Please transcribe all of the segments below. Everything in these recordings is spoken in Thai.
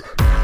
you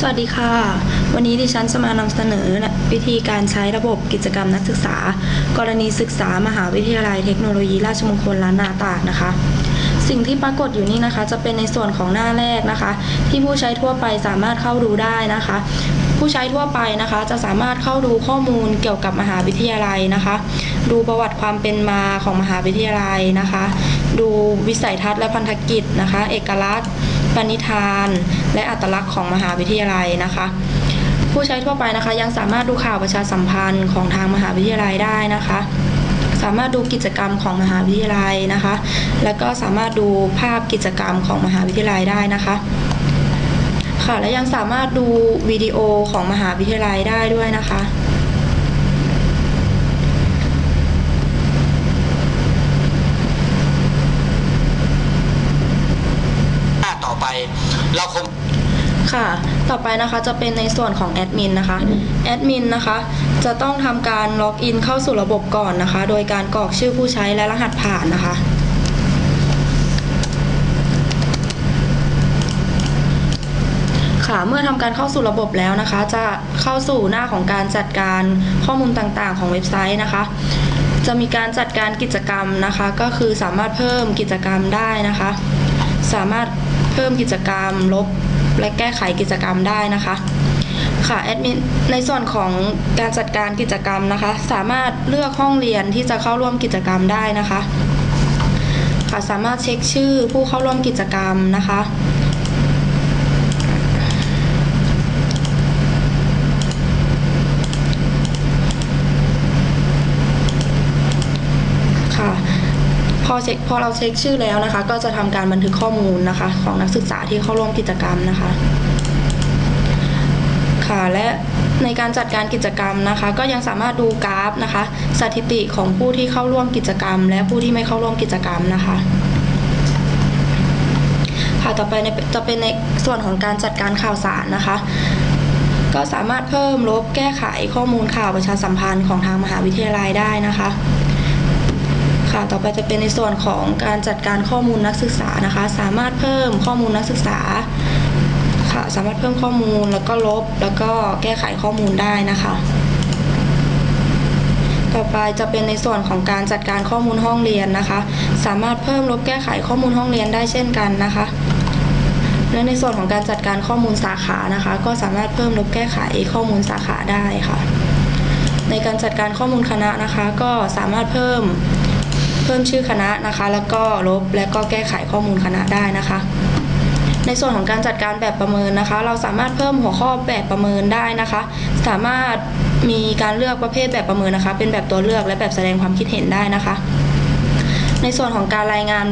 สวัสดีค่ะ วันนี้ดิฉันจะมานำเสนอวิธีการใช้ระบบกิจกรรมนักศึกษา กรณีศึกษามหาวิทยาลัยเทคโนโลยีราชมงคลล้านนาตากนะคะ สิ่งที่ปรากฏอยู่นี่นะคะ จะเป็นในส่วนของหน้าแรกนะคะ ที่ผู้ใช้ทั่วไปสามารถเข้าดูได้นะคะ ผู้ใช้ทั่วไปนะคะ จะสามารถเข้าดูข้อมูลเกี่ยวกับมหาวิทยาลัยนะคะ ดูประวัติความเป็นมาของมหาวิทยาลัยนะคะ ดูวิสัยทัศน์และพันธกิจนะคะ เอกลักษณ์ ปณิธาน และอัตลักษณ์ของมหาวิทยาลัยนะคะ ผู้ใช้ทั่วไปนะคะ ยังสามารถดูข่าวประชาสัมพันธ์ของทางมหาวิทยาลัยได้นะคะ สามารถดูกิจกรรมของมหาวิทยาลัยนะคะ แล้วก็สามารถดูภาพกิจกรรมของมหาวิทยาลัยได้นะคะค่ะและยังสามารถดูวิดีโอของมหาวิทยาลัยได้ด้วยนะคะ หน้าต่อไปเราคง ค่ะ ต่อไปนะคะจะเป็นในส่วนของแอดมินนะคะ แอดมินนะคะ จะต้องทำการล็อกอินเข้าสู่ระบบก่อนนะคะ โดยการกรอกชื่อผู้ใช้และรหัสผ่านนะคะ ค่ะ เมื่อทำการเข้าสู่ระบบแล้วนะคะ จะเข้าสู่หน้าของการจัดการข้อมูลต่างๆ ของเว็บไซต์นะคะ จะมีการจัดการกิจกรรมนะคะ ก็คือสามารถเพิ่มกิจกรรมได้นะคะ สามารถเพิ่มกิจกรรมลบ และแก้ไขกิจกรรมได้นะคะค่ะแอดมินในส่วนของการจัดการกิจกรรมนะคะ สามารถเลือกห้องเรียนที่จะเข้าร่วมกิจกรรมได้นะคะค่ะสามารถเช็คชื่อผู้เข้าร่วมกิจกรรมนะคะ ค่ะ พอ เช็คพอเราเช็คชื่อแล้วนะคะ ก็จะทำการบันทึกข้อมูลนะคะ ของนักศึกษาที่เข้าร่วมกิจกรรมนะคะ ค่ะและในการจัดการกิจกรรมนะคะ ก็ยังสามารถดูกราฟนะคะ สถิติของผู้ที่เข้าร่วมกิจกรรม และผู้ที่ไม่เข้าร่วมกิจกรรมนะคะค่ะต่อไปในจะเป็นในส่วนของการจัดการข่าวสารนะคะ ก็สามารถเพิ่มลบแก้ไขข้อมูลข่าวประชาสัมพันธ์ของทางมหาวิทยาลัยได้นะคะ ค่ะต่อไปจะเป็นในส่วนของการจัดการข้อมูลนักศึกษานะคะ สามารถเพิ่มข้อมูลนักศึกษาค่ะสามารถเพิ่มข้อมูลแล้วก็ลบ แล้วก็แก้ไขข้อมูลได้นะคะ ต่อไปจะเป็นในส่วนของการจัดการข้อมูลห้องเรียนนะคะ สามารถเพิ่มลบแก้ไขข้อมูลห้องเรียนได้เช่นกันนะคะและในส่วนของการจัดการข้อมูลสาขานะคะ ก็สามารถเพิ่มลบแก้ไขข้อมูลสาขาได้ค่ะ ในการจัดการข้อมูลคณะนะคะ ก็สามารถเพิ่ม เพิ่มชื่อคณะนะคะ แล้วก็ลบและก็แก้ไขข้อมูลคณะได้นะคะ ในส่วนของการจัดการแบบประเมินนะคะ เราสามารถเพิ่มหัวข้อแบบประเมินได้นะคะ สามารถมีการเลือกประเภทแบบประเมินนะคะ เป็นแบบตัวเลือกและแบบแสดงความคิดเห็นได้นะคะในส่วนของการรายงาน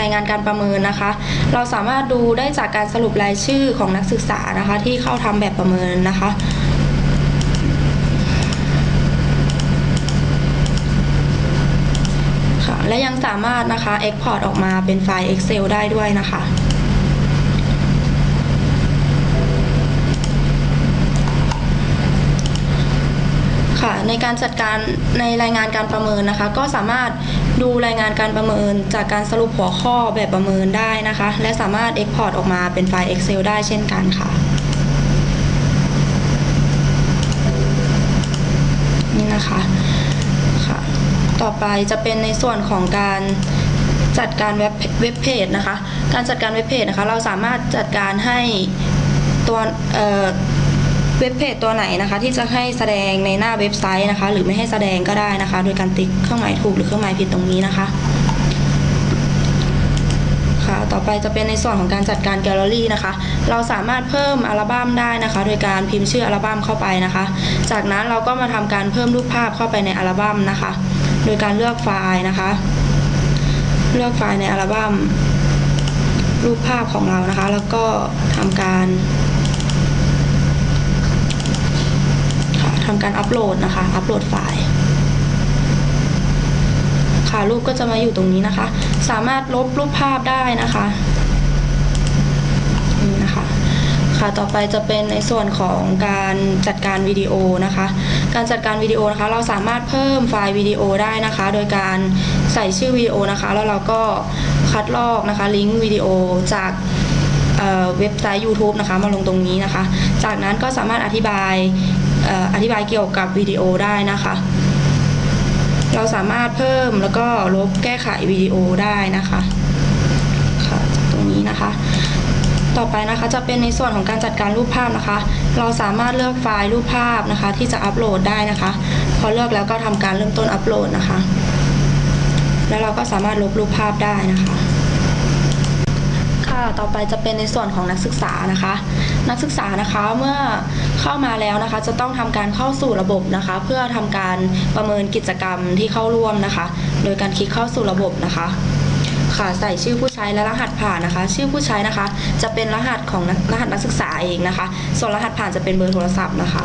รายงานการประเมินนะคะ เราสามารถดูได้จากการสรุปรายชื่อของนักศึกษานะคะ ที่เข้าทำแบบประเมินนะคะ ค่ะ และยังสามารถนะคะ Export ออกมาเป็นไฟล์ Excel ได้ด้วยนะคะค่ะในการจัดการในรายงานการประเมินนะคะ ก็สามารถดูรายงานการประเมินจากการสรุปหัวข้อแบบประเมินได้นะคะ และสามารถ Export ออกมาเป็นไฟล์ Excel ได้เช่นกันค่ะ นี่นะคะค่ะ ต่อไปจะเป็นในส่วนของการจัดการเว็บเว็บเพจนะคะ การจัดการเว็บเพจนะคะ เราสามารถจัดการให้ตัวเว็บเพจตัวไหนนะคะ ที่จะให้แสดงในหน้าเว็บไซต์นะคะ หรือไม่ให้แสดงก็ได้นะคะ โดยการติ๊กเครื่องหมายถูกหรือเครื่องหมายผิดตรงนี้นะคะค่ะต่อไปจะเป็นในส่วนของการจัดการแกลเลอรี่นะคะ เราสามารถเพิ่มอัลบั้มได้นะคะ โดยการพิมพ์ชื่ออัลบั้มเข้าไปนะคะ จากนั้นเราก็มาทำการเพิ่มรูปภาพเข้าไปในอัลบั้มนะคะ โดยการเลือกไฟล์นะคะ เลือกไฟล์ในอัลบั้มรูปภาพของเรานะคะ แล้วก็ทำการทำการอัปโหลดนะคะ อัปโหลดไฟล์ค่ะรูปก็จะมาอยู่ตรงนี้นะคะ สามารถลบรูปภาพได้นะคะนี่นะคะ ค่ะต่อไปจะเป็นในส่วนของการจัดการวิดีโอนะคะ การจัดการวิดีโอนะคะเราสามารถเพิ่มไฟล์วิดีโอได้นะคะ โดยการใส่ชื่อวิดีโอนะคะ แล้วเราก็คัดลอกนะคะลิงก์วิดีโอจากเเว็บไซต์ YouTube นะคะมาลงตรงนี้นะคะ จากนั้นก็สามารถอธิบายอออธิบายเกี่ยวกับวิดีโอได้นะคะ เราสามารถเพิ่มแล้วก็ลบแก้ไขวิดีโอได้นะคะค่ะตรงนี้นะคะ ต่อไปนะคะจะเป็นในส่วนของการจัดการรูปภาพนะคะ เราสามารถเลือกไฟล์รูปภาพนะคะ ที่จะอัปโหลดได้นะคะ พอเลือกแล้วก็ทำการเริ่มต้นอัปโหลดนะคะ แล้วเราก็สามารถลบรูปภาพได้นะคะค่ะต่อไปจะเป็นในส่วนของนักศึกษานะคะ นักศึกษานะคะเมื่อเข้ามาแล้วนะคะ จะต้องทำการเข้าสู่ระบบนะคะ เพื่อทำการประเมินกิจกรรมที่เข้าร่วมนะคะ โดยการคลิกเข้าสู่ระบบนะคะ ค่ะใส่ชื่อผู้ใช้และรหัสผ่านนะคะ ชื่อผู้ใช้นะคะ จะเป็นรหัสของรหัสนักศึกษาเองนะคะ ส่วนรหัสผ่านจะเป็นเบอร์โทรศัพท์นะคะ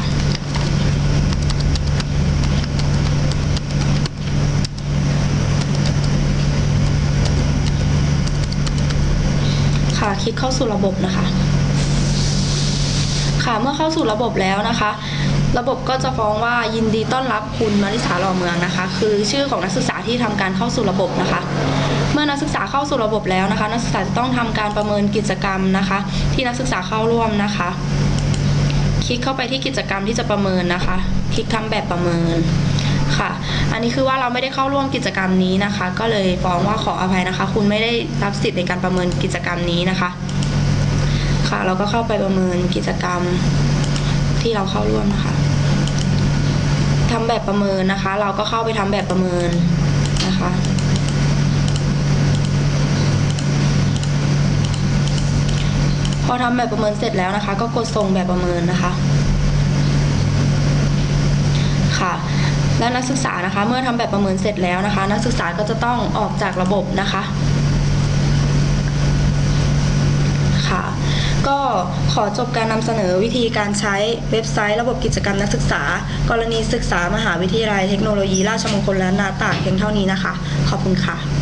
ค่ะคลิกเข้าสู่ระบบนะคะ ค่ะเมื่อเข้าสู่ระบบแล้วนะคะ ระบบก็จะฟ้องว่ายินดีต้อนรับคุณมาริสาหล่อเมืองนะคะ คือชื่อของนักศึกษาที่ทำการเข้าสู่ระบบนะคะ เมื่อนักศึกษาเข้าสู่ระบบแล้วนะคะ นักศึกษาจะต้องทำการประเมินกิจกรรมนะคะ ที่นักศึกษาเข้าร่วมนะคะ คลิกเข้าไปที่กิจกรรมที่จะประเมินนะคะ คลิกทำแบบประเมินค่ะ อันนี้คือว่าเราไม่ได้เข้าร่วมกิจกรรมนี้นะคะ ก็เลยฟ้องว่าขออภัยนะคะ คุณไม่ได้รับสิทธิ์ในการประเมินกิจกรรมนี้นะคะ ค่ะ เราก็เข้าไปประเมินกิจกรรมที่เราเข้าร่วมนะคะทำแบบประเมินนะคะ เราก็เข้าไปทำแบบประเมินนะคะ อทำแบบประเมินเสร็จแล้วนะคะ ก็กดส่งแบบประเมินนะคะ ค่ะและนักศึกษานะคะ เมื่อทำแบบประเมินเสร็จแล้วนะคะ นักศึกษาก็จะต้องออกจากระบบนะคะค่ะก็ขอจบการนำเสนอวิธีการใช้เว็บไซต์ระบบกิจกรรมนักศึกษา กรณีศึกษามหาวิทยาลัยเทคโนโลยีราชมงคลล้านนาตาดเพียงเท่านี้นะคะ ขอบคุณค่ะ